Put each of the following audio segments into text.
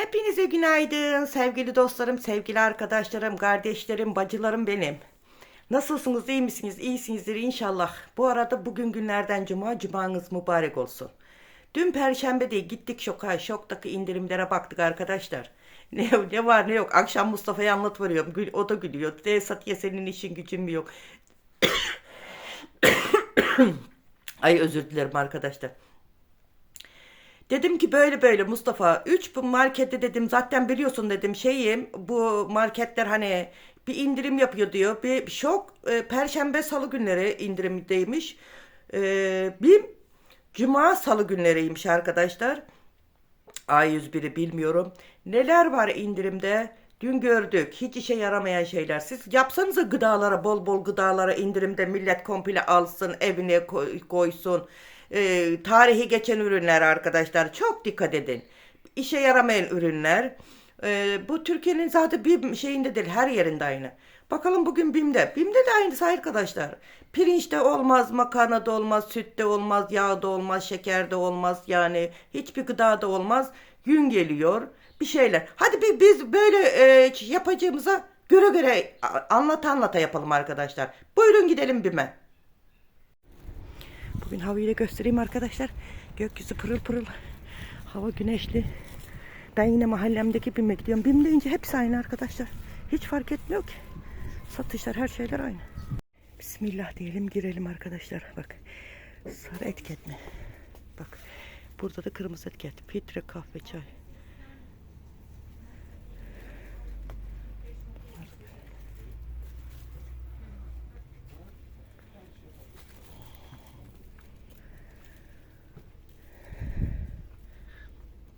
Hepinize günaydın sevgili dostlarım, sevgili arkadaşlarım, kardeşlerim, bacılarım benim. Nasılsınız, iyi misiniz, iyisinizdir inşallah. Bu arada bugün günlerden cuma, cumanız mübarek olsun. Dün perşembe değil gittik şoka, şoktaki indirimlere baktık arkadaşlar. Ne, ne var ne yok. Akşam Mustafa'ya anlatıveriyorum. Gül, o da gülüyor. De Satiye senin işin gücün mü yok. Ay özür dilerim arkadaşlar. Dedim ki böyle böyle Mustafa 3 bu markette dedim zaten biliyorsun dedim şeyim bu marketler hani bir indirim yapıyor diyor. Bir şok e, perşembe salı günleri indirimdeymiş. E, bir cuma salı günleriymiş arkadaşlar. A101'i bilmiyorum. Neler var indirimde? Dün gördük. Hiç işe yaramayan şeyler. Siz yapsanıza gıdalara, bol bol gıdalara indirimde millet komple alsın, evine koy- koysun. Ee, tarihi geçen ürünler arkadaşlar. Çok dikkat edin. İşe yaramayan ürünler. Ee, bu Türkiye'nin zaten bir şeyinde değil, her yerinde aynı. Bakalım bugün BİM'de. BİM'de de aynısı arkadaşlar. Pirinçte olmaz, makarnada olmaz, sütte olmaz, yağda olmaz, şekerde olmaz. Yani hiçbir gıdada olmaz. Gün geliyor. Bir şeyler. Hadi bir biz böyle e, yapacağımıza göre göre anlata anlata yapalım arkadaşlar. Buyurun gidelim BİM'e. Bugün havayı da göstereyim arkadaşlar. Gökyüzü pırıl pırıl. Hava güneşli. Ben yine mahallemdeki BİM'e gidiyorum. BİM deyince hepsi aynı arkadaşlar. Hiç fark etmiyor ki. Satışlar her şeyler aynı. Bismillah diyelim girelim arkadaşlar. Bak sarı etiket? Bak burada da kırmızı etiket. Filtre kahve çay.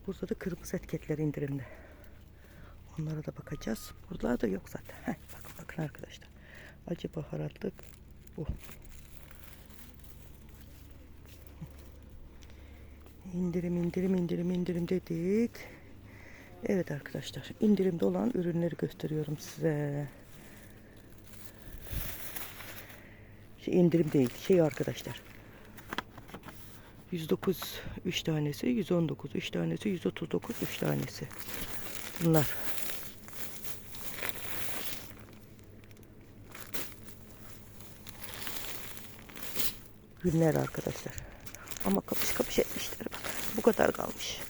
Burada da kırmızı etiketler indirimde. Onlara da bakacağız. Buralar da yok zaten. Heh, bakın bakın arkadaşlar. Acı baharatlık bu. İndirim indirim indirim indirim dedik. Evet arkadaşlar indirimde olan ürünleri gösteriyorum size. Şey indirim değil şey arkadaşlar. 109 3 tanesi, 119 3 tanesi, 139 3 tanesi. Bunlar. Günler arkadaşlar. Ama kapış kapış etmişler. Bak, bu kadar kalmış.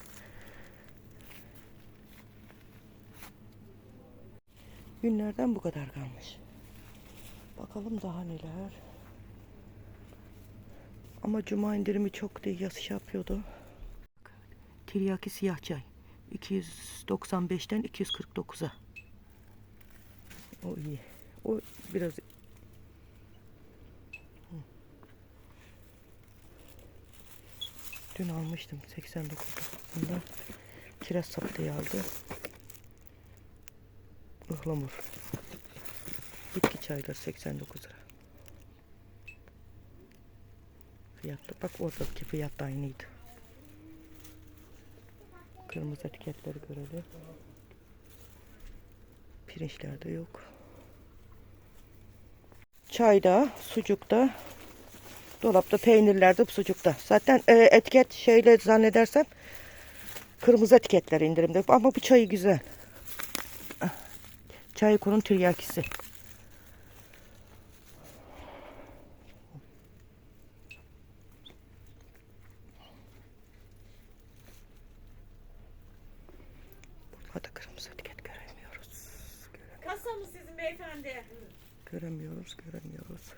Günlerden bu kadar kalmış. Bakalım daha neler. Ama cuma indirimi çok değil yatış yapıyordu. Tiryaki siyah çay. 295'ten 249'a. O iyi. O biraz. Dün almıştım 89'da. Bunda kiraz sapı aldı. Ihlamur. Bitki çaylar 89 lira. Fiyatlı. Bak oradaki fiyat da aynıydı. Kırmızı etiketleri görelim. Pirinçlerde yok. Çayda, sucukta, dolapta, peynirlerde, sucukta. Zaten e, etiket şeyle zannedersem kırmızı etiketler indirimde. Ama bu çayı güzel. Çay konun tiryakisi. Burada kırmızı etiket göremiyoruz. Göre- Kasa mı sizin beyefendi? Göremiyoruz, göremiyoruz.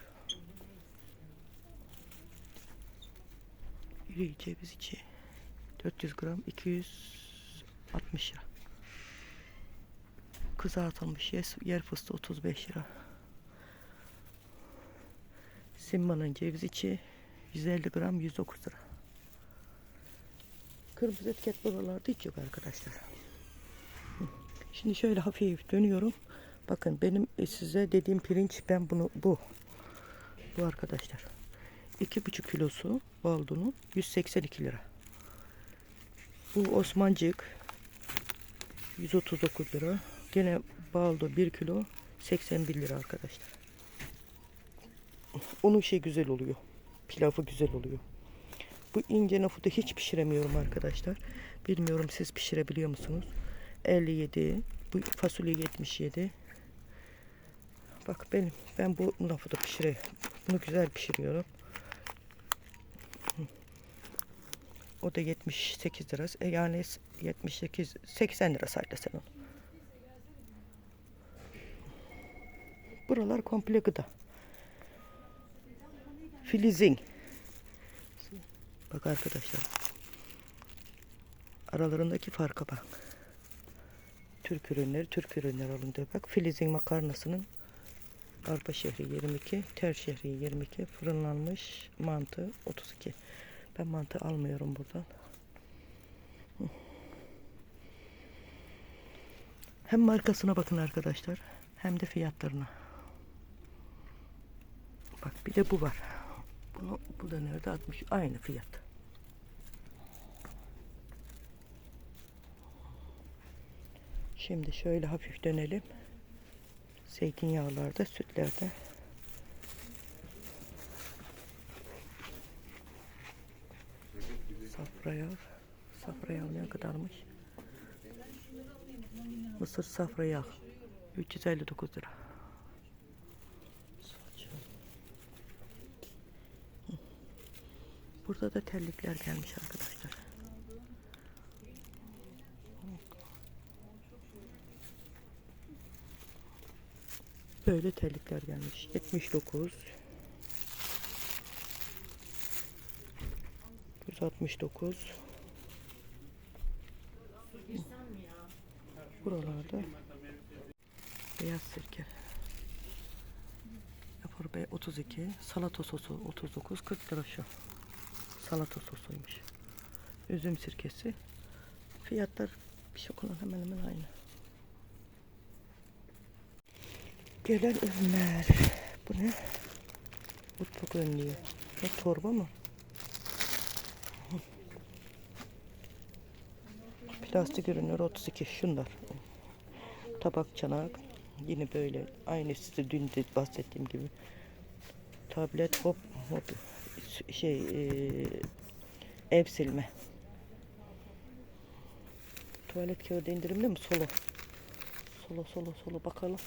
İri ceviz içi 400 gram 260 lira. Kızartılmış yer fıstığı 35 lira. Simma'nın ceviz içi 150 gram 109 lira. Kırmızı etiket buralarda hiç yok arkadaşlar. Şimdi şöyle hafif dönüyorum. Bakın benim e, size dediğim pirinç ben bunu bu. Bu arkadaşlar. 2,5 kilosu baldunun 182 lira. Bu Osmancık 139 lira. Gene baldo 1 kilo 81 lira arkadaşlar. Onun şey güzel oluyor. Pilavı güzel oluyor. Bu ince nofudu hiç pişiremiyorum arkadaşlar. Bilmiyorum siz pişirebiliyor musunuz? 57. Bu fasulye 77. Bak benim ben bu da pişiriyorum. Bunu güzel pişiriyorum. O da 78 lira. E yani 78 80 lira sayla sen onu. Buralar komple gıda. Filizing. Bak arkadaşlar. Aralarındaki farka bak. Türk ürünleri, Türk ürünleri alın diyor. Bak Filizing makarnasının arpa şehri 22, ter şehri 22, fırınlanmış mantı 32. Ben mantı almıyorum buradan. Hem markasına bakın arkadaşlar hem de fiyatlarına. Bak bir de bu var. Bunu bu da nerede 60 aynı fiyat. Şimdi şöyle hafif dönelim. Zeytinyağlarda, sütlerde. Safra yağı. Safra yağı ne kadarmış? Mısır safra yağı. 359 lira. Burada da terlikler gelmiş arkadaşlar. Böyle terlikler gelmiş. 79 169 Buralarda beyaz sirke Yapar Bey 32 salata sosu 39 40 lira şu salata sosuymuş üzüm sirkesi fiyatlar bir şey olan hemen hemen aynı Gelen ürünler. Bu ne? Mutfak önlüğü. Ne torba mı? Plastik ürünler 32. Şunlar. Tabak çanak. Yine böyle. Aynı size dün de bahsettiğim gibi. Tablet hop hop. Şey eee, ev silme. Tuvalet kağıdı indirimli mi? Solo. Solo solo solo bakalım.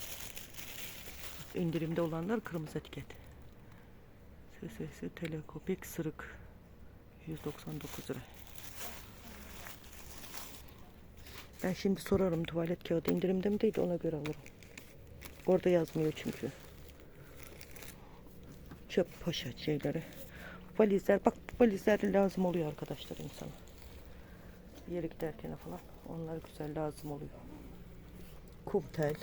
İndirimde olanlar kırmızı etiket. SSS Telekopik Sırık 199 lira. Ben şimdi sorarım tuvalet kağıdı indirimde mi değil ona göre alırım. Orada yazmıyor çünkü. Çöp poşet şeyleri. Valizler bak valizler lazım oluyor arkadaşlar insana. Bir yere giderken falan onlar güzel lazım oluyor. Kum tel.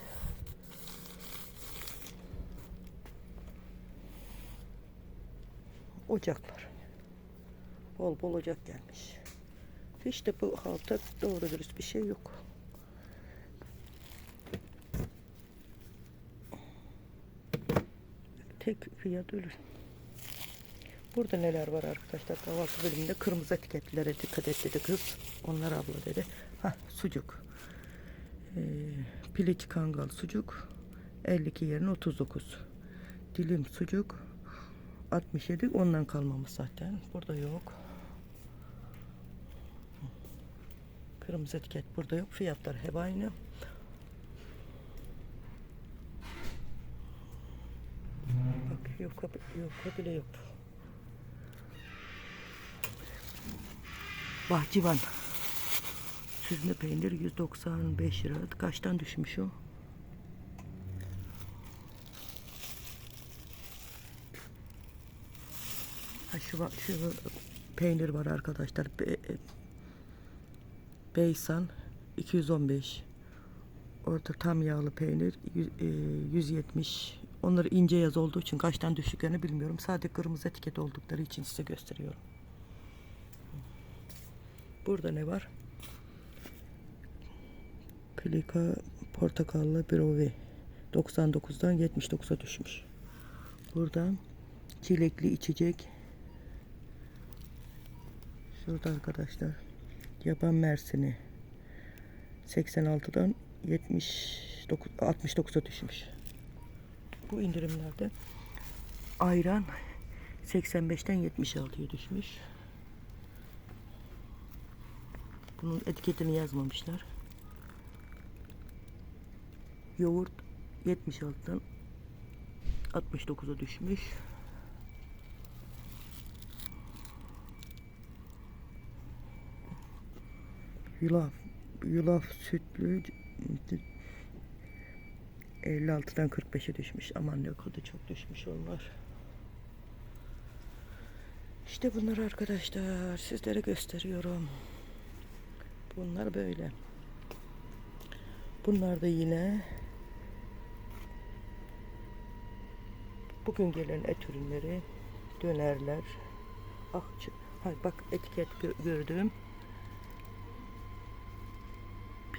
ocaklar. Bol bol ocak gelmiş. Hiç de bu halta doğru dürüst bir şey yok. Tek fiyat ölür. Burada neler var arkadaşlar? Kahvaltı bölümünde kırmızı etiketlere dikkat et dedi kız. Onlar abla dedi. Ha sucuk. Ee, piliç kangal sucuk. 52 yerine 39. Dilim sucuk. 67 ondan kalmamış zaten. Burada yok. Kırmızı etiket burada yok. Fiyatlar hep aynı. Bak yok yok bile yok. Bahçıvan. Süzme peynir 195 lira. Kaçtan düşmüş o? Ha şu, şu peynir var arkadaşlar. Be, Beysan 215. Orada tam yağlı peynir yüz- e, 170. Onları ince yaz olduğu için kaçtan düştüklerini bilmiyorum. Sadece kırmızı etiket oldukları için size gösteriyorum. Burada ne var? Plika portakallı brovi 99'dan 79'a düşmüş. Buradan çilekli içecek Şurada arkadaşlar. Yaban mersini 86'dan 79 69'a düşmüş. Bu indirimlerde ayran 85'ten 76'ya düşmüş. Bunun etiketini yazmamışlar. Yoğurt 76'dan 69'a düşmüş. Yulaf, yulaf sütlü 56'dan 45'e düşmüş. Aman ne kadar çok düşmüş onlar. İşte bunlar arkadaşlar sizlere gösteriyorum. Bunlar böyle. Bunlar da yine bugün gelen et ürünleri, dönerler, akçı. Hay bak etiket gö- gördüm.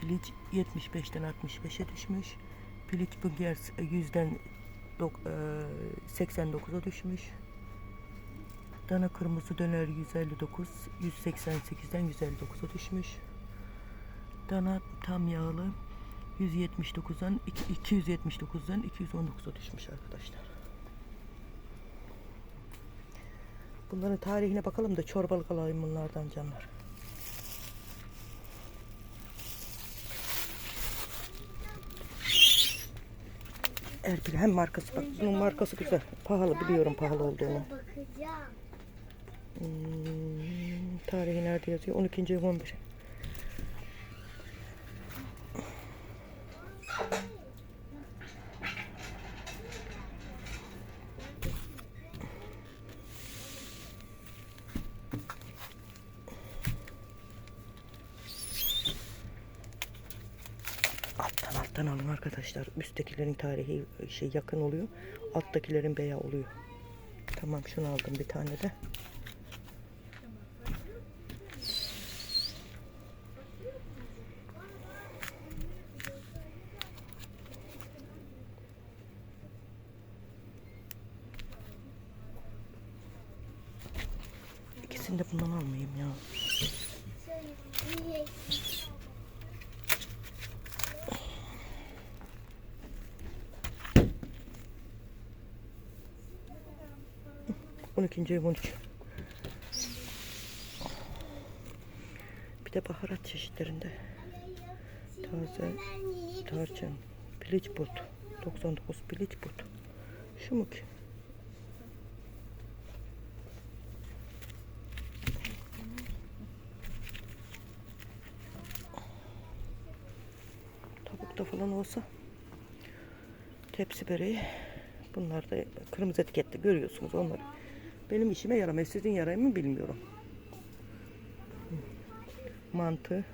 Piliç 75'ten 65'e düşmüş. Piliç burger 100'den dok- e, 89'a düşmüş. Dana kırmızı döner 159, 188'den 159'a düşmüş. Dana tam yağlı 179'dan iki- 279'dan 219'a düşmüş arkadaşlar. Bunların tarihine bakalım da çorbalık alayım bunlardan canlar. Erbil hem markası bak bunun markası güzel. Pahalı biliyorum pahalı olduğunu. Hmm, tarihi nerede yazıyor? 12. 11. arkadaşlar. Üsttekilerin tarihi şey yakın oluyor. Alttakilerin beya oluyor. Tamam şunu aldım bir tane de. İkisini de bundan almayayım ya. Niye? 12. ev 13. Bir de baharat çeşitlerinde. Taze tarçın, piliç but. 99 piliç but. Şu mu ki? Tavukta falan olsa tepsi böreği bunlar da kırmızı etiketli görüyorsunuz onları. Benim işime yaramıyor. Sizin yarayı mı bilmiyorum. Mantı.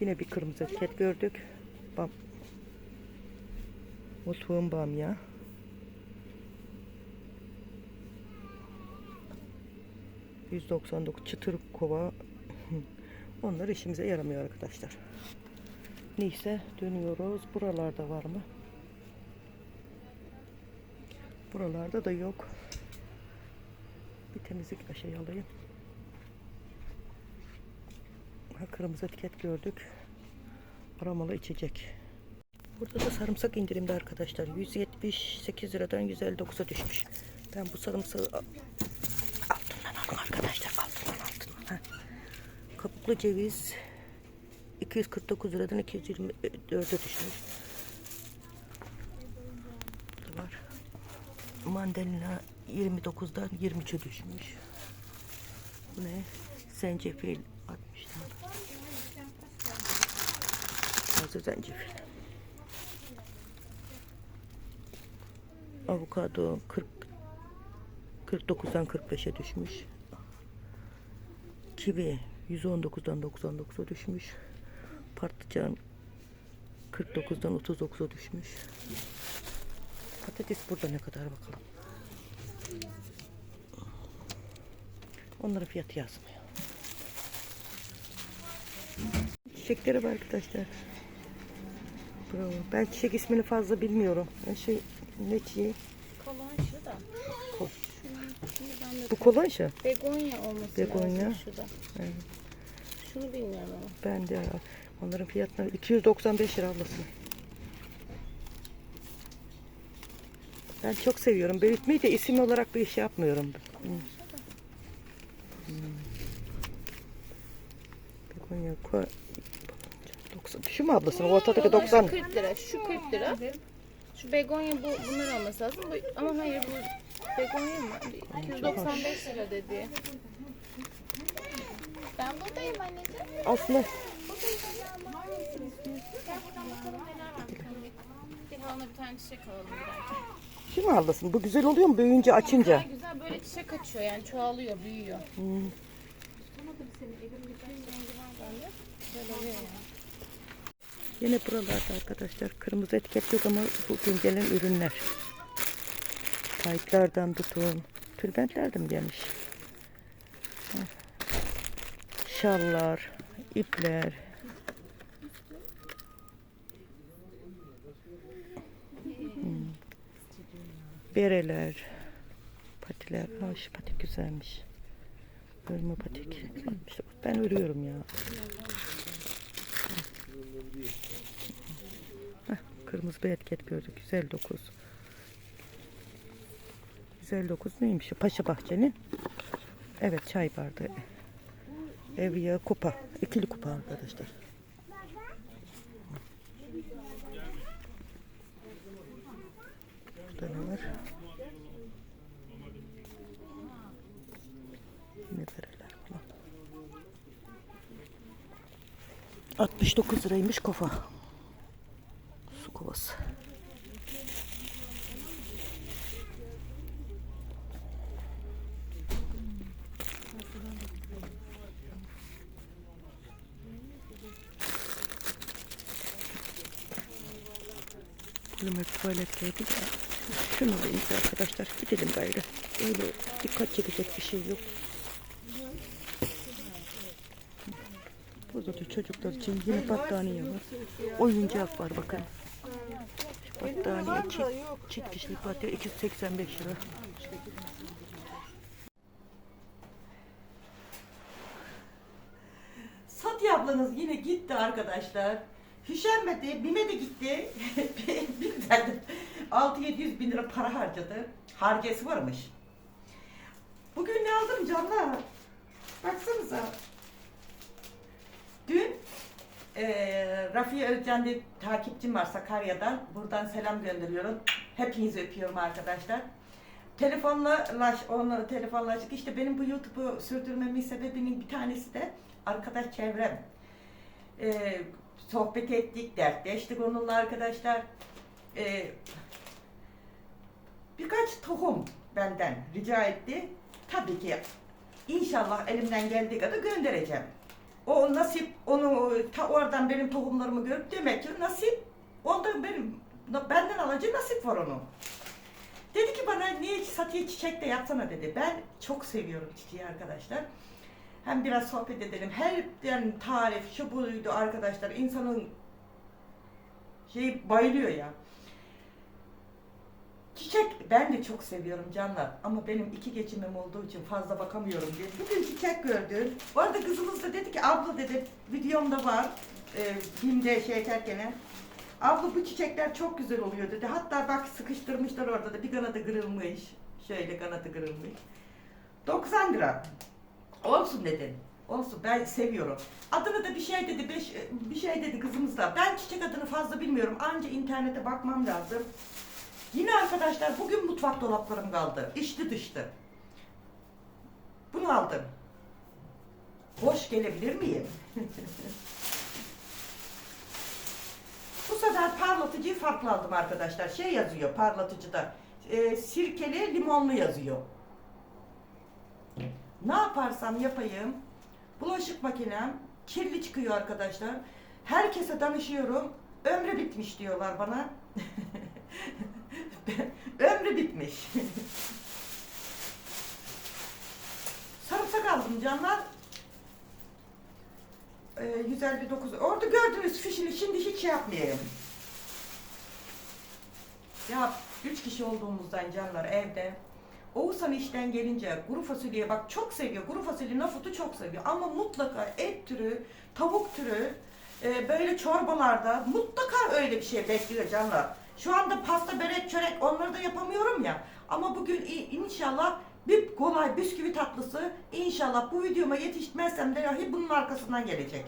Yine bir kırmızı etiket gördük. Bam. Mutfağın bamya. ...199 çıtır kova... Onlar işimize yaramıyor arkadaşlar. Neyse dönüyoruz. Buralarda var mı? Buralarda da yok. Bir temizlik şey alayım. Kırmızı etiket gördük. Aramalı içecek. Burada da sarımsak indirimde arkadaşlar. 178 liradan 159'a düşmüş. Ben bu sarımsağı altından aldım arkadaşlar. Altından altından. Ha. Kabuklu ceviz 249 liradan 224'e düşmüş. Burada var. Mandalina 29'dan 23'e düşmüş. Bu ne? Zencefil 60'dan. Taze zencefil. Avokado 40 49'dan 45'e düşmüş. Kivi 119'dan 99'a düşmüş. Patlıcan 49'dan 39'a düşmüş. Patates burada ne kadar bakalım. Onların fiyatı yazmıyor. Çiçekleri var arkadaşlar. Bravo. Ben çiçek ismini fazla bilmiyorum. Ben şey ne çiçeği? Kolon şu da. Kol. Bu kolonşa. begonya olması Begonya. lazım şu da. Evet. Şunu bilmiyorum ama. Ben de onların fiyatları 295 lira ablası. Ben çok seviyorum. Büyütmeyi de isim olarak bir iş yapmıyorum. Hmm. Konya koy. 90. Şu mu ablasının ortadaki 90 Şu 40 lira. Şu 40 lira. Şu begonya bu bunlar olması lazım. Bu, ama hayır bu begonya mı? 295 lira dedi. Ben buradayım anneciğim. Aslında Gel buradan bakalım neler var. Bir tane çiçek alalım mu ablasın? Bu güzel oluyor mu büyüyünce açınca? Güzel güzel böyle çiçek açıyor yani çoğalıyor, büyüyor. Hmm. Böyle oluyor yani. Yine buralarda arkadaşlar kırmızı etiket yok ama bugün gelen ürünler. Kayıtlardan tutun. Tülbentler de mi gelmiş? Şallar, ipler. Hmm. Bereler, patiler. Aa, şu patik güzelmiş. Örme patik. Ben örüyorum ya. Kırmızı bir etiket gördük. Güzel dokuz. Güzel dokuz neymiş? Paşa Bahçe'nin. Evet çay bardağı. Evliya kupa. İkili kupa arkadaşlar. Burada ne var? Ne verirler falan. 69 liraymış kofa. Su kovası. Polimer tuvaletteydi de. Şunu ki arkadaşlar. Gidelim gayrı. Öyle dikkat çekecek bir şey yok. Burada da çocuklar için yine battaniye var. Oyuncak var bakın. Şu battaniye çift, çift kişilik battaniye 285 lira. Sati ablanız yine gitti arkadaşlar. Hüşenmedi, Bime de gitti. Bim'den de 6-700 bin lira para harcadı. Harcası varmış. Bugün ne aldım canlar? Baksanıza. Dün eee Rafiye Özcan diye takipçim var Sakarya'dan. Buradan selam gönderiyorum. Hepinizi öpüyorum arkadaşlar. Telefonla onu telefonlaştık. İşte benim bu YouTube'u sürdürmemin sebebinin bir tanesi de arkadaş çevrem. Eee sohbet ettik, dertleştik onunla arkadaşlar. Eee birkaç tohum benden rica etti. Tabii ki inşallah elimden geldiği kadar göndereceğim. O nasip onu ta oradan benim tohumlarımı görüp demek ki nasip ondan benim benden alacağı nasip var onun. Dedi ki bana niye satıya çiçek de yapsana dedi. Ben çok seviyorum çiçeği arkadaşlar. Hem biraz sohbet edelim. Her yani tarif şu buydu arkadaşlar. İnsanın şey bayılıyor ya. Çiçek ben de çok seviyorum canlar ama benim iki geçimim olduğu için fazla bakamıyorum diye. Bugün çiçek gördüm. Bu arada kızımız da dedi ki abla dedi videomda var. E, filmde şey ederken. Abla bu çiçekler çok güzel oluyor dedi. Hatta bak sıkıştırmışlar orada da bir kanadı kırılmış. Şöyle kanadı kırılmış. 90 lira. Olsun dedim. Olsun ben seviyorum. Adını da bir şey dedi, beş, bir şey dedi kızımız da. Ben çiçek adını fazla bilmiyorum. Anca internete bakmam lazım. Yine arkadaşlar bugün mutfak dolaplarım kaldı. İçli dışlı. Bunu aldım. Boş gelebilir miyim? Bu sefer parlatıcıyı farklı aldım arkadaşlar. Şey yazıyor parlatıcıda. E, sirkeli limonlu yazıyor. Ne yaparsam yapayım. Bulaşık makinem kirli çıkıyor arkadaşlar. Herkese danışıyorum. Ömrü bitmiş diyorlar bana. Ömrü bitmiş. Sarımsak aldım canlar. Ee, 159. Orada gördünüz fişini şimdi hiç şey yapmayayım. Ya üç kişi olduğumuzdan canlar evde. Oğuzhan işten gelince kuru fasulyeye bak çok seviyor. Kuru fasulye nafutu çok seviyor. Ama mutlaka et türü, tavuk türü e, böyle çorbalarda mutlaka öyle bir şey bekliyor canlar. Şu anda pasta, börek, çörek onları da yapamıyorum ya. Ama bugün inşallah Bir kolay bisküvi tatlısı inşallah bu videoma yetişmezsem de dahi bunun arkasından gelecek.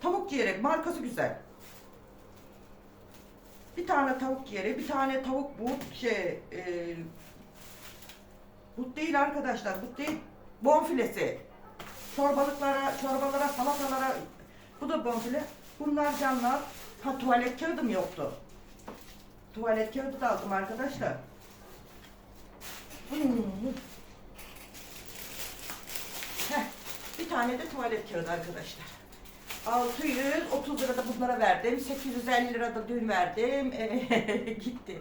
Tavuk ciğeri markası güzel. Bir tane tavuk ciğeri, bir tane tavuk but şey e, but değil arkadaşlar, but değil bonfilesi. Çorbalıklara, çorbalara, salatalara bu da bonfile. Bunlar canlar. Ha tuvalet kağıdım yoktu. Tuvalet kağıdı da aldım arkadaşlar. Hmm. Heh, bir tane de tuvalet kağıdı arkadaşlar. 630 lira da bunlara verdim. 850 lira da dün verdim. Gitti.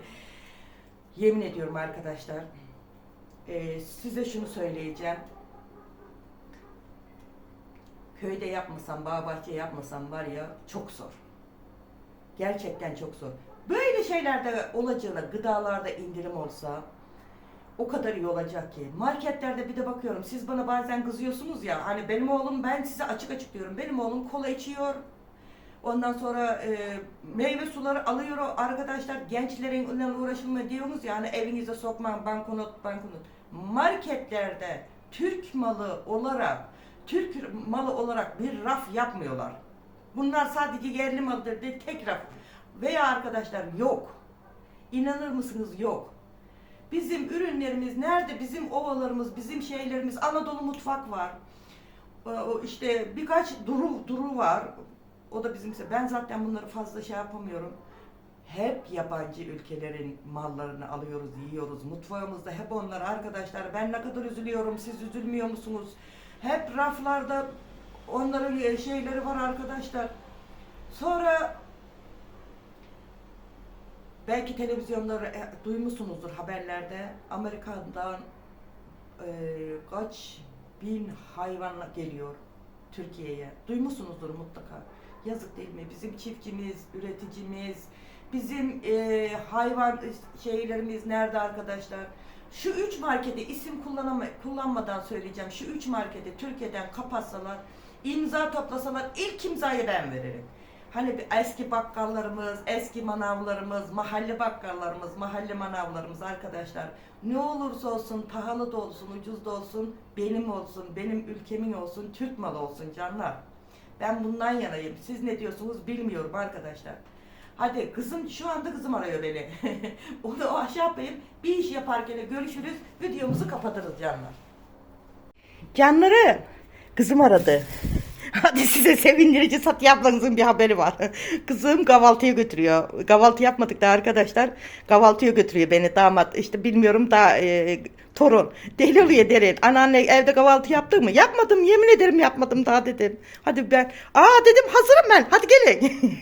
Yemin ediyorum arkadaşlar. ee, size şunu söyleyeceğim. Köyde yapmasam, bağ bahçe yapmasam var ya çok zor. Gerçekten çok zor. Böyle şeylerde olacağına gıdalarda indirim olsa o kadar iyi olacak ki. Marketlerde bir de bakıyorum siz bana bazen kızıyorsunuz ya hani benim oğlum ben size açık açık diyorum. Benim oğlum kola içiyor. Ondan sonra e, meyve suları alıyor arkadaşlar. Gençlerin uğraşılmıyor diyorsunuz ya hani evinize sokmam bankonot bankonot. Marketlerde Türk malı olarak Türk malı olarak bir raf yapmıyorlar. Bunlar sadece yerli malıdır diye tek raf. Veya arkadaşlar yok. İnanır mısınız yok. Bizim ürünlerimiz nerede? Bizim ovalarımız, bizim şeylerimiz, Anadolu mutfak var. Ee, İşte birkaç duru duru var. O da bizim ben zaten bunları fazla şey yapamıyorum. Hep yabancı ülkelerin mallarını alıyoruz, yiyoruz. Mutfağımızda hep onlar arkadaşlar. Ben ne kadar üzülüyorum. Siz üzülmüyor musunuz? Hep raflarda onların e, şeyleri var arkadaşlar. Sonra belki televizyonları e, duymuşsunuzdur haberlerde. Amerika'dan e, kaç bin hayvan geliyor Türkiye'ye. Duymuşsunuzdur mutlaka. Yazık değil mi? Bizim çiftçimiz, üreticimiz, bizim e, hayvan şeylerimiz nerede arkadaşlar? Şu üç markete isim kullanama, kullanmadan söyleyeceğim. Şu üç markete Türkiye'den kapatsalar, imza toplasalar ilk imzayı ben veririm. Hani eski bakkallarımız, eski manavlarımız, mahalle bakkallarımız, mahalle manavlarımız arkadaşlar ne olursa olsun pahalı da olsun, ucuz da olsun benim olsun, benim ülkemin olsun, Türk malı olsun canlar. Ben bundan yanayım. Siz ne diyorsunuz bilmiyorum arkadaşlar. Hadi kızım şu anda kızım arıyor beni. Onu o aşağı yapayım. Bir iş yaparken görüşürüz. Videomuzu kapatırız canlar. Canları kızım aradı. Hadi size sevindirici Satı ablanızın bir haberi var. Kızım kahvaltıya götürüyor. Kahvaltı yapmadık da arkadaşlar. Kahvaltıya götürüyor beni damat. İşte bilmiyorum da e, torun. Deli oluyor derin. Anneanne evde kahvaltı yaptın mı? Yapmadım yemin ederim yapmadım daha dedim. Hadi ben. Aa dedim hazırım ben. Hadi gelin.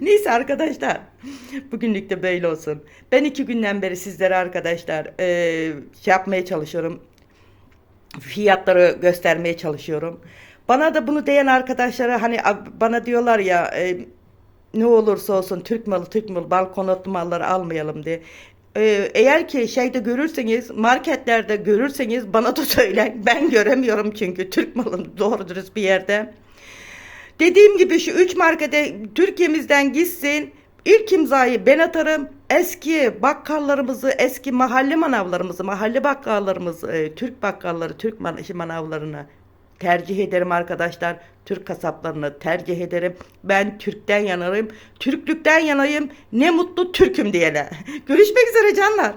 Neyse arkadaşlar. Bugünlük de böyle olsun. Ben iki günden beri sizlere arkadaşlar e, şey yapmaya çalışıyorum fiyatları göstermeye çalışıyorum. Bana da bunu diyen arkadaşlara hani bana diyorlar ya e, ne olursa olsun Türk malı Türk malı balkonot malları almayalım diye. E, eğer ki şeyde görürseniz marketlerde görürseniz bana da söyleyin. Ben göremiyorum çünkü Türk malını doğru dürüst bir yerde. Dediğim gibi şu üç markete Türkiye'mizden gitsin. İlk imzayı ben atarım. Eski bakkallarımızı, eski mahalle manavlarımızı, mahalle bakkallarımızı, e, Türk bakkalları, Türk man- manavlarını tercih ederim arkadaşlar. Türk kasaplarını tercih ederim. Ben Türk'ten yanarım. Türklükten yanayım. Ne mutlu Türk'üm diyene. Görüşmek üzere canlar.